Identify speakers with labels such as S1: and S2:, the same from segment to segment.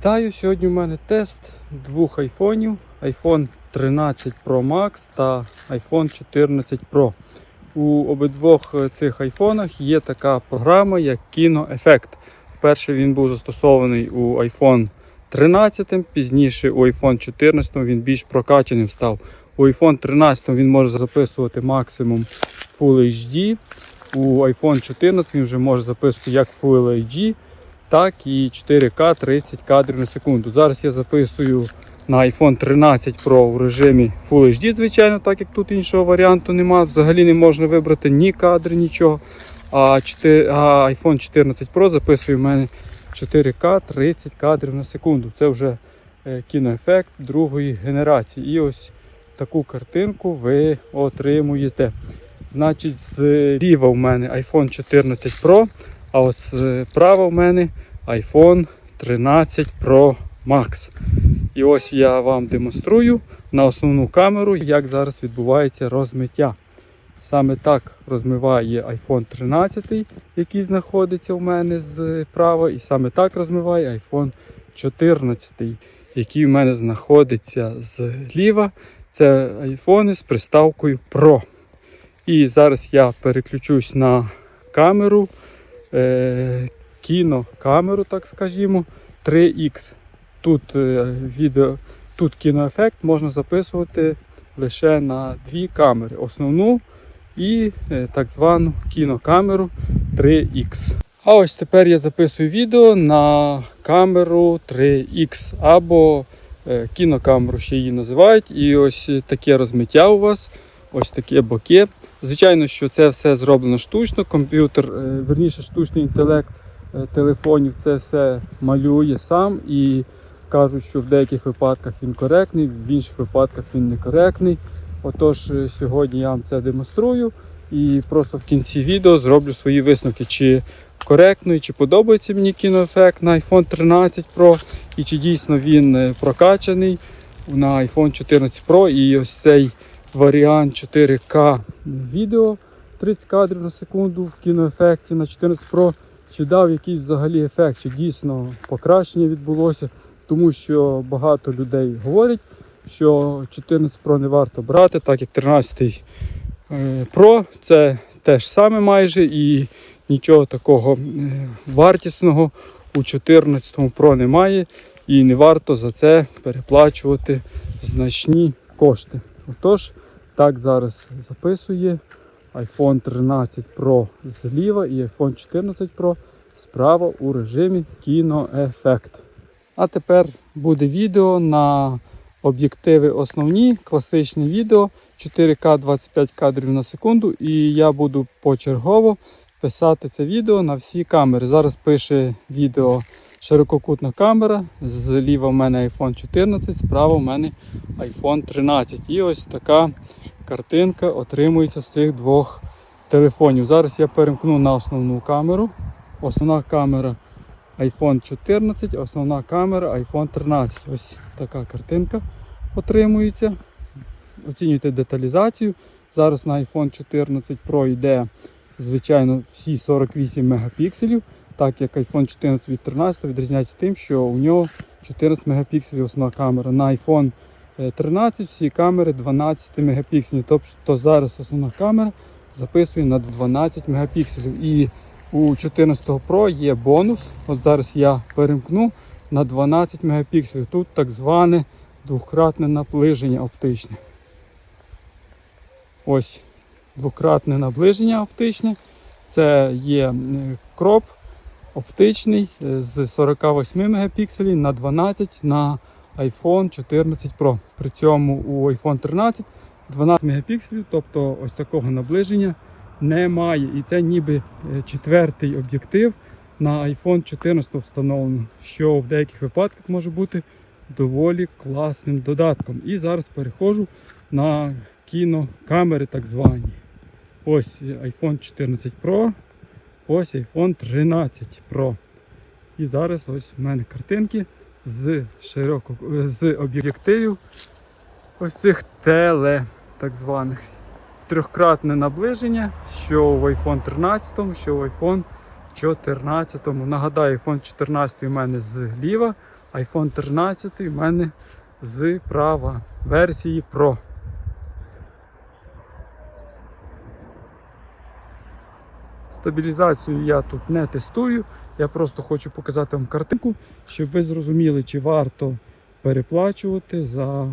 S1: Вітаю! Сьогодні у мене тест двох айфонів iPhone 13 Pro Max та iPhone 14 Pro. У обидвох цих айфонах є така програма, як кіноефект. Вперше він був застосований у iPhone 13, пізніше у iPhone 14 він більш прокачаним став. У iPhone 13 він може записувати максимум Full HD. У iPhone 14 він вже може записувати як Full HD, так і 4К 30 кадрів на секунду. Зараз я записую на iPhone 13 Pro в режимі Full HD, звичайно, так як тут іншого варіанту немає. Взагалі не можна вибрати ні кадри, нічого. А, 4, а iPhone 14 Pro записує в мене 4К 30 кадрів на секунду. Це вже е, кіноефект другої генерації. І ось таку картинку ви отримуєте. Значить, зліва в мене iPhone 14 Pro, а ось справа в мене iPhone 13 Pro Max. І ось я вам демонструю на основну камеру, як зараз відбувається розмиття. Саме так розмиває iPhone 13, який знаходиться у мене зправа, і саме так розмиває iPhone 14, який у мене знаходиться зліва. Це айфони з приставкою Pro. І зараз я переключусь на камеру, е, кінокамеру, так скажімо, 3X. Тут е, відео, тут кіноефект можна записувати лише на дві камери. Основну і е, так звану кінокамеру 3X. А ось тепер я записую відео на камеру 3X або е, кінокамеру ще її називають. І ось таке розмиття у вас, ось таке боке. Звичайно, що це все зроблено штучно. Комп'ютер, е, верніше штучний інтелект е, телефонів це все малює сам і кажуть, що в деяких випадках він коректний, в інших випадках він некоректний. Отож, е, сьогодні я вам це демонструю і просто в кінці відео зроблю свої висновки, чи коректно і чи подобається мені кіноефект на iPhone 13 Pro, і чи дійсно він прокачаний на iPhone 14 Pro. І ось цей варіант 4К відео 30 кадрів на секунду в кіноефекті на 14 Pro, чи дав якийсь взагалі ефект, чи дійсно покращення відбулося, тому що багато людей говорять, що 14 Pro не варто брати, так як 13 е, Pro це теж саме майже і нічого такого е, вартісного у 14 Pro немає і не варто за це переплачувати значні кошти. Отож, так зараз записує iPhone 13 Pro зліва і iPhone 14 Pro справа у режимі кіноефект. А тепер буде відео на об'єктиви основні, класичне відео 4К 25 кадрів на секунду. І я буду почергово писати це відео на всі камери. Зараз пише відео ширококутна камера. Зліва в мене iPhone 14, справа в мене iPhone 13. І ось така картинка отримується з цих двох телефонів. Зараз я перемкну на основну камеру. Основна камера iPhone 14, основна камера iPhone 13. Ось така картинка отримується. Оцінюйте деталізацію. Зараз на iPhone 14 Pro йде, звичайно, всі 48 мегапікселів, так як iPhone 14 від 13 відрізняється тим, що у нього 14 мегапікселів основна камера. На iPhone 13 всі камери 12 мегапікселів. Тобто зараз основна камера записує на 12 мегапікселів. І у 14 Pro є бонус. От зараз я перемкну на 12 мегапікселів. Тут так зване двократне наближення оптичне. Ось двократне наближення оптичне. Це є е, кроп оптичний е, з 48 мегапікселів на 12 на iPhone 14 Pro. При цьому у iPhone 13 12 мегапікселів, тобто ось такого наближення немає. І це ніби е, четвертий об'єктив на iPhone 14 встановлено, що в деяких випадках може бути доволі класним додатком. І зараз переходжу на кінокамери так звані. Ось iPhone 14 Pro, ось iPhone 13 Pro. І зараз ось в мене картинки з широко, з об'єктивів ось цих теле так званих. Трьохкратне наближення, що в iPhone 13, що в iPhone 14. Нагадаю, iPhone 14 у мене зліва, iPhone 13 у мене з права версії Pro. Стабілізацію я тут не тестую. Я просто хочу показати вам картинку, щоб ви зрозуміли, чи варто переплачувати за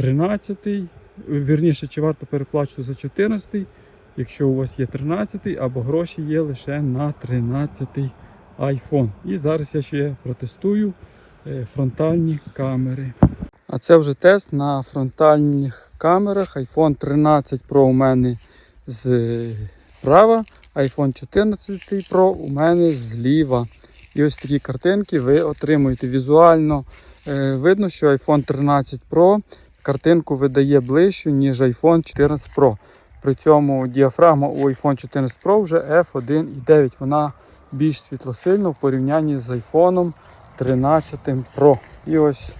S1: 13-й, вірніше, чи варто переплачувати за 14-й, якщо у вас є 13-й, або гроші є лише на 13-й iPhone. І зараз я ще протестую е, фронтальні камери. А це вже тест на фронтальних камерах. iPhone 13 Pro у мене зправа, iPhone 14 Pro у мене зліва. І ось такі картинки ви отримуєте. Візуально е, видно, що iPhone 13 Pro картинку видає ближче, ніж iPhone 14 Pro. При цьому діафрагма у iPhone 14 Pro вже F1.9. Вона більш світлосильна в порівнянні з iPhone 13 Pro. І ось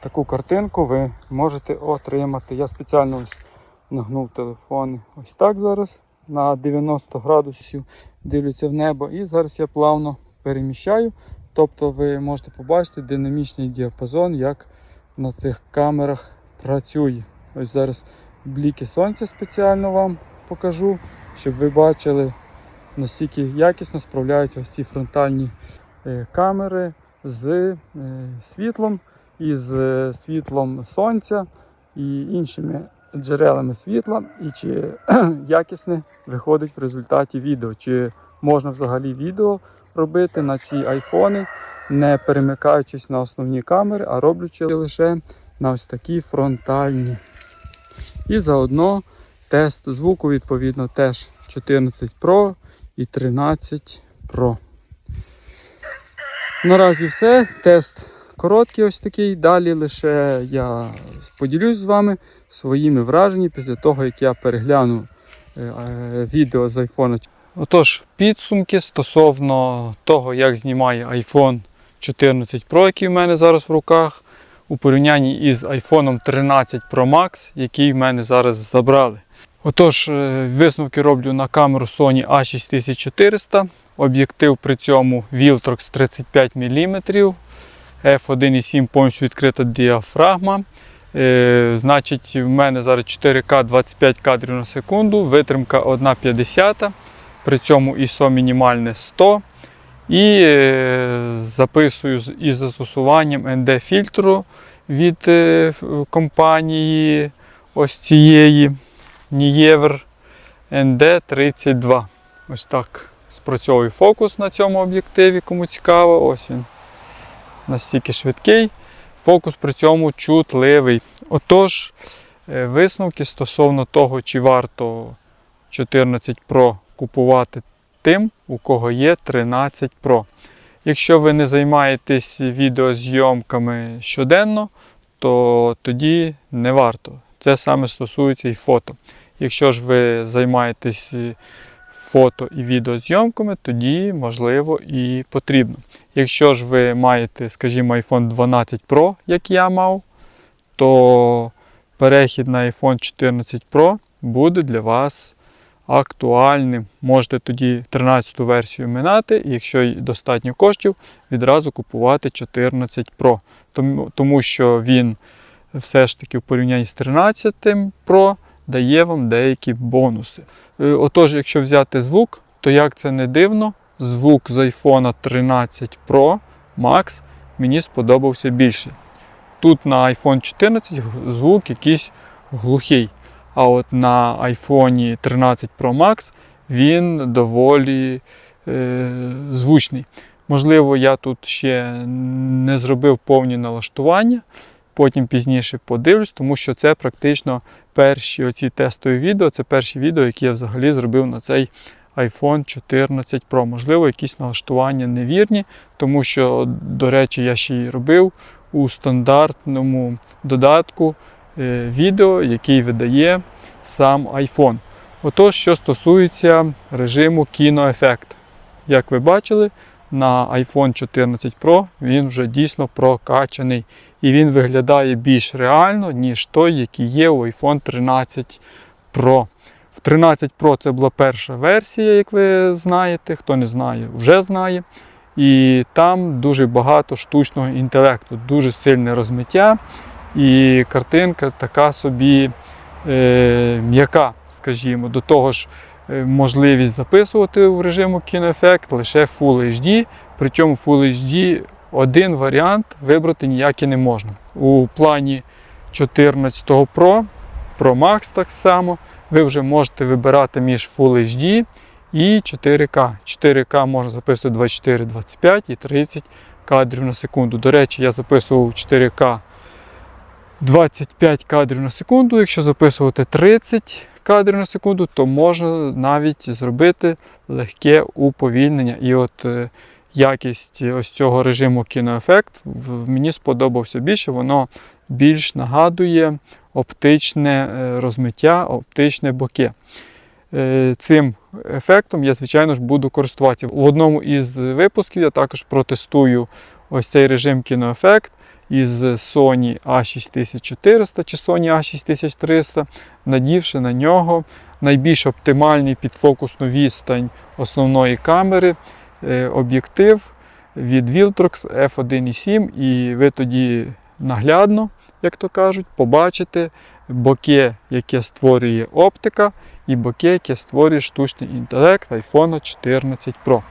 S1: таку картинку ви можете отримати. Я спеціально ось нагнув телефон ось так зараз на 90 градусів, дивлюся в небо. І зараз я плавно переміщаю. Тобто ви можете побачити динамічний діапазон, як на цих камерах працює. Ось зараз бліки сонця спеціально вам покажу, щоб ви бачили, наскільки якісно справляються ось ці фронтальні е, камери з е, світлом, і з е, світлом сонця і іншими джерелами світла, і чи якісне виходить в результаті відео, чи можна взагалі відео робити на ці айфони, не перемикаючись на основні камери, а роблячи лише на ось такі фронтальні. І заодно тест звуку, відповідно, теж 14 Pro і 13 Pro. Наразі все. Тест короткий ось такий. Далі лише я поділюсь з вами своїми враженнями після того, як я перегляну е, е, відео з iPhone. Отож, підсумки стосовно того, як знімає iPhone 14 Pro, який в мене зараз в руках, у порівнянні із iPhone 13 Pro Max, який в мене зараз забрали. Отож, е, висновки роблю на камеру Sony A6400. Об'єктив при цьому Viltrox 35 мм. F1.7 повністю відкрита діафрагма. Е, значить, в мене зараз 4К 25 кадрів на секунду, витримка 1,50, при цьому ISO мінімальне 100. І е, записую із застосуванням ND-фільтру від е, компанії ось цієї Niever ND32. Ось так спрацьовує фокус на цьому об'єктиві, кому цікаво. Ось він настільки швидкий. Фокус при цьому чутливий. Отож, е, висновки стосовно того, чи варто 14 Pro купувати тим, у кого є 13 Pro. Якщо ви не займаєтесь відеозйомками щоденно, то тоді не варто. Це саме стосується і фото. Якщо ж ви займаєтесь е, фото і відеозйомками, тоді можливо і потрібно. Якщо ж ви маєте, скажімо, iPhone 12 Pro, як я мав, то перехід на iPhone 14 Pro буде для вас актуальним. Можете тоді 13 версію минати, і якщо достатньо коштів, відразу купувати 14 Pro. Тому, тому що він все ж таки в порівнянні з 13 Pro дає вам деякі бонуси. Е, Отож, якщо взяти звук, то як це не дивно, звук з iPhone 13 Pro Max мені сподобався більше. Тут на iPhone 14 звук якийсь глухий. А от на iPhone 13 Pro Max він доволі е, звучний. Можливо, я тут ще не зробив повні налаштування, потім пізніше подивлюсь, тому що це практично перші оці тестові відео, це перші відео, які я взагалі зробив на цей iPhone 14 Pro. Можливо, якісь налаштування невірні, тому що, до речі, я ще й робив у стандартному додатку е, відео, який видає сам iPhone. Отож, що стосується режиму кіноефект. Як ви бачили, на iPhone 14 Pro він вже дійсно прокачаний. І він виглядає більш реально, ніж той, який є у iPhone 13 Pro. В 13 Pro це була перша версія, як ви знаєте. Хто не знає, вже знає. І там дуже багато штучного інтелекту, дуже сильне розмиття. І картинка така собі е, м'яка, скажімо, до того ж, е, можливість записувати в режиму кіноефект лише Full HD. Причому Full HD один варіант вибрати ніякий не можна. У плані 14 Pro, Pro Max так само, ви вже можете вибирати між Full HD і 4К. 4К можна записувати 24, 25 і 30 кадрів на секунду. До речі, я записував 4К 25 кадрів на секунду. Якщо записувати 30 кадрів на секунду, то можна навіть зробити легке уповільнення. І от е, якість ось цього режиму кіноефект мені сподобався більше, воно більш нагадує оптичне е, розмиття, оптичне боке. Цим ефектом я, звичайно ж, буду користуватися. В одному із випусків я також протестую ось цей режим кіноефект із Sony A6400 чи Sony A6300, надівши на нього найбільш оптимальний підфокусну відстань основної камери, е, об'єктив від Viltrox F1.7, і ви тоді наглядно, як то кажуть, побачите боке, яке створює оптика, і боке, яке створює штучний інтелект iPhone 14 Pro.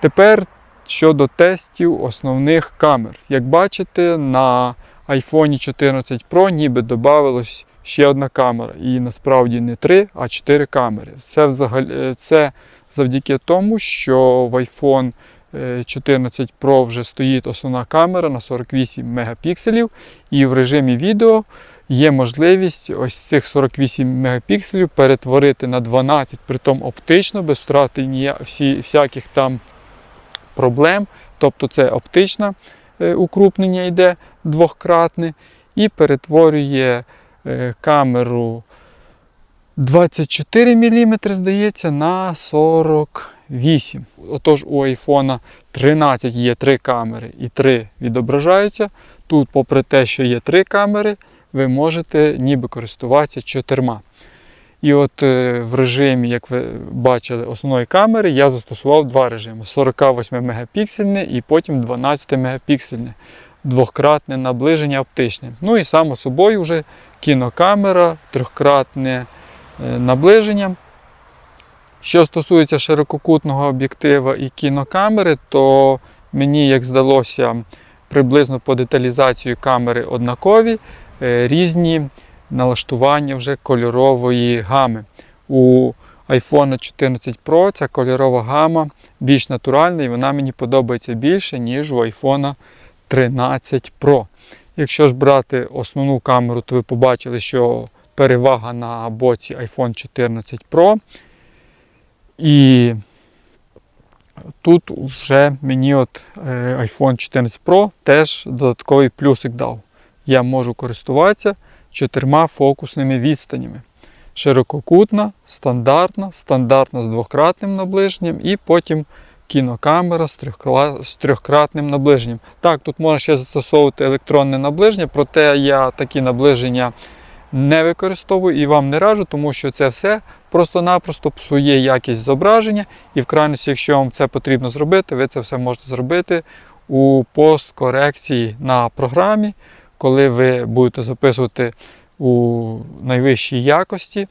S1: Тепер щодо тестів основних камер. Як бачите, на iPhone 14 Pro ніби додавалось ще одна камера. І насправді не три, а чотири камери. Це, взагалі, це завдяки тому, що в iPhone 14 Pro вже стоїть основна камера на 48 мегапікселів, і в режимі відео є можливість ось цих 48 мегапікселів перетворити на 12, притом оптично, без втрати нія- всі, всяких там проблем. Тобто це оптичне е, укрупнення йде двократне, і перетворює е, камеру 24 мм, здається, на 48. Отож, у iPhone 13 є три камери і три відображаються. Тут, попри те, що є три камери, ви можете ніби користуватися чотирма. І от е, в режимі, як ви бачили, основної камери я застосував два режими: 48 мегапіксельне і потім 12 мегапіксельне, двократне наближення оптичне. Ну і само собою вже кінокамера, трьохкратне е, наближення. Що стосується ширококутного об'єктива і кінокамери, то мені, як здалося, приблизно по деталізації камери однакові, е, різні налаштування вже кольорової гами. У iPhone 14 Pro ця кольорова гама більш натуральна і вона мені подобається більше, ніж у iPhone 13 Pro. Якщо ж брати основну камеру, то ви побачили, що перевага на боці iPhone 14 Pro. І тут вже мені от е, iPhone 14 Pro теж додатковий плюсик дав. Я можу користуватися чотирма фокусними відстанями. Ширококутна, стандартна, стандартна з двократним наближенням і потім кінокамера з, трьохкратним наближенням. Так, тут можна ще застосовувати електронне наближення, проте я такі наближення не використовую і вам не раджу, тому що це все просто-напросто псує якість зображення. І в крайності, якщо вам це потрібно зробити, ви це все можете зробити у посткорекції на програмі коли ви будете записувати у найвищій якості,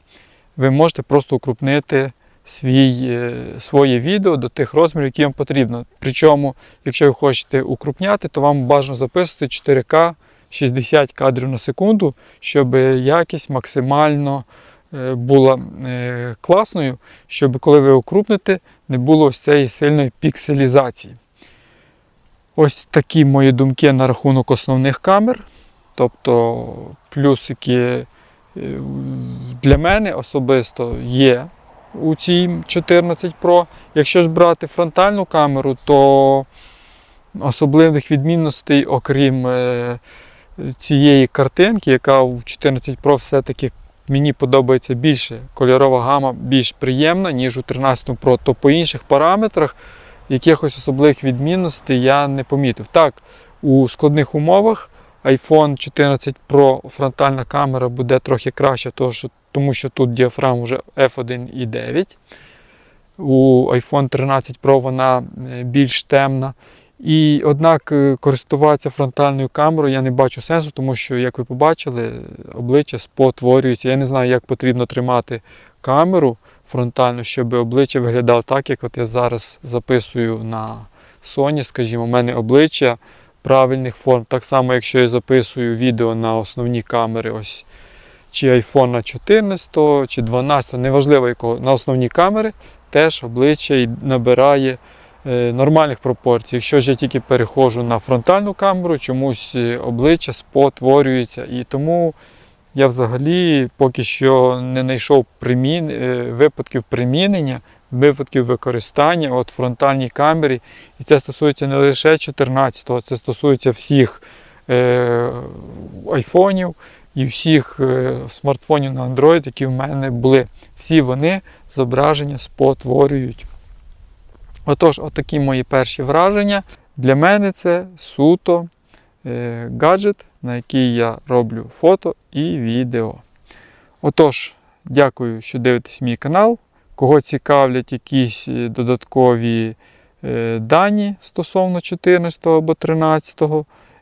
S1: ви можете просто укрупнити свій, е, своє відео до тих розмірів, які вам потрібно. Причому, якщо ви хочете укрупняти, то вам бажано записувати 4К 60 кадрів на секунду, щоб якість максимально е, була е, класною, щоб коли ви укрупните, не було ось цієї сильної пікселізації. Ось такі мої думки на рахунок основних камер. Тобто плюсики е, для мене особисто є у цій 14 Pro. Якщо ж брати фронтальну камеру, то особливих відмінностей, окрім цієї картинки, яка у 14 Pro все-таки мені подобається більше. Кольорова гама більш приємна, ніж у 13 Pro, то по інших параметрах якихось особливих відмінностей я не помітив. Так, у складних умовах iPhone 14 Pro фронтальна камера буде трохи краще, тому що, тут діафрагма вже F1.9.
S2: У iPhone 13 Pro вона е, більш темна. І однак е, користуватися фронтальною камерою я не бачу сенсу, тому що, як ви побачили, обличчя спотворюється. Я не знаю, як потрібно тримати камеру фронтально, щоб обличчя виглядало так, як от я зараз записую на Sony, скажімо, у мене обличчя правильних форм. Так само, якщо я записую відео на основні камери, ось чи iPhone 14, чи 12, неважливо якого, на основні камери теж обличчя набирає нормальних пропорцій. Якщо ж я тільки переходжу на фронтальну камеру, чомусь е, обличчя спотворюється. І тому я взагалі поки що не знайшов примін, е, випадків примінення, випадків використання от фронтальній камері. І це стосується не лише 14-го, це стосується всіх е, айфонів і всіх е, смартфонів на Android, які в мене були. Всі вони зображення спотворюють. Отож, отакі мої перші враження. Для мене це суто е, гаджет, на який я роблю фото і відео. Отож, дякую, що дивитесь мій канал. Кого цікавлять якісь е, додаткові е, дані стосовно 14 або 13,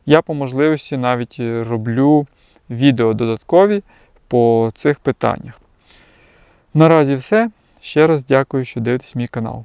S2: я по можливості навіть роблю відео додаткові по цих питаннях. Наразі все. Ще раз дякую, що дивитесь мій канал.